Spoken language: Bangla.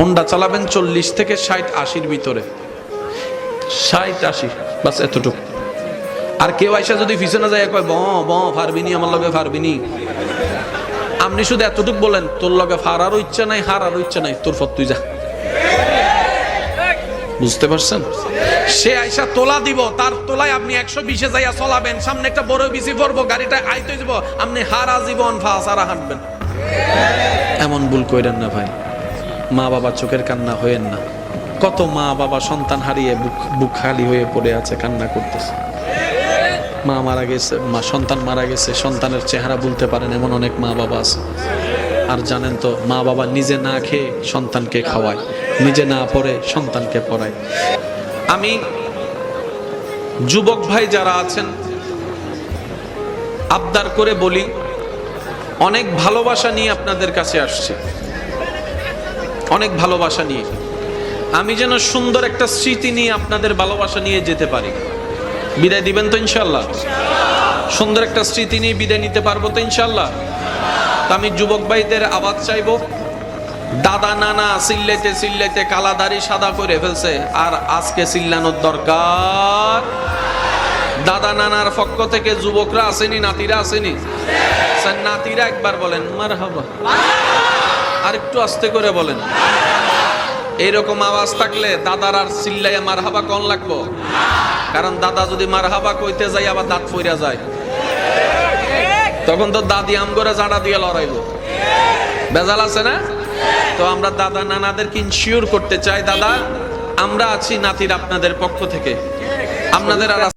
হোন্ডা চালাবেন চল্লিশ থেকে ষাট আশির ভিতরে। ষাট, আশি, বাস এতটুকু। আর কেউ আইসা যদি পিছনে যায় কয়, ব ব, ফারবিনি, আমার লগে ফারবিনি। আপনি শুধু এতটুকু বলেন, তোর লগে ফারারও ইচ্ছা নাই হারারও ইচ্ছা নাই, তোর ফত তুই যা। বুঝতে পারছেন? সে আইসা তোলা দিব, তার তোলায় আপনি একশো বিশে যাইয়া চলাবেন, সামনে একটা বড় বিসি পড়ব গাড়িটা আইতে যাব আপনি হারা জীবন ফা সারা হাঁটবেন। এমন ভুল কইরেন না ভাই। মা বাবা চোখের কান্না হয়েন না। কত মা বাবা সন্তান হারিয়ে বুক বুক খালি হয়ে পড়ে আছে, কান্না করতেছে। মা মারা গেছে, মা, সন্তান মারা গেছে, সন্তানের চেহারা বলতে পারেন এমন অনেক মা বাবা আছে। আর জানেন তো মা বাবা নিজে না খেয়ে সন্তানকে খাওয়ায়, নিজে না পড়ে সন্তানকে পড়ায়। আমি যুবক ভাই যারা আছেন, আবদার করে বলি, অনেক ভালোবাসা নিয়ে আপনাদের কাছে আসছি। অনেক ভালোবাসা নিয়ে। আমি যেন সুন্দর একটা স্মৃতি নিয়ে আপনাদের ভালোবাসা নিয়ে যেতে পারি। বিদায় দিবেন তো ইনশাল্লাহ সুন্দর একটা স্মৃতি নিয়ে বিদায় নিতে পারব তো ইনশাল্লাহ তা আমি যুবক ভাইদের আওয়াজ চাইব। দাদা, নানা সিল্লেতে চিল্লাইতে কালাদারি সাদা করে ফেলছে, আর আজকে চিল্লানোর দরকার। দাদা, নানার পক্ষ থেকে যুবকরা আসেনি, নাতিরা আসেনি? নাতিরা একবার বলেন মার হাবা আর একটু আস্তে করে বলেন। এইরকম আওয়াজ থাকলে দাদার আর চিল্লাইয়া মার হাবা কন লাগবো? কারণ দাদা যদি মার হাবা কইতে যাই আবার দাঁত ফইরা যায়। তখন তো দাদি আম করে জাড়া দিয়ে লড়াইব। বেজাল আছে না? তো আমরা দাদা নানাদেরকে ইনশিওর করতে চাই। দাদা, আমরা আছি নাতির আপনাদের পক্ষ থেকে। আপনাদের আর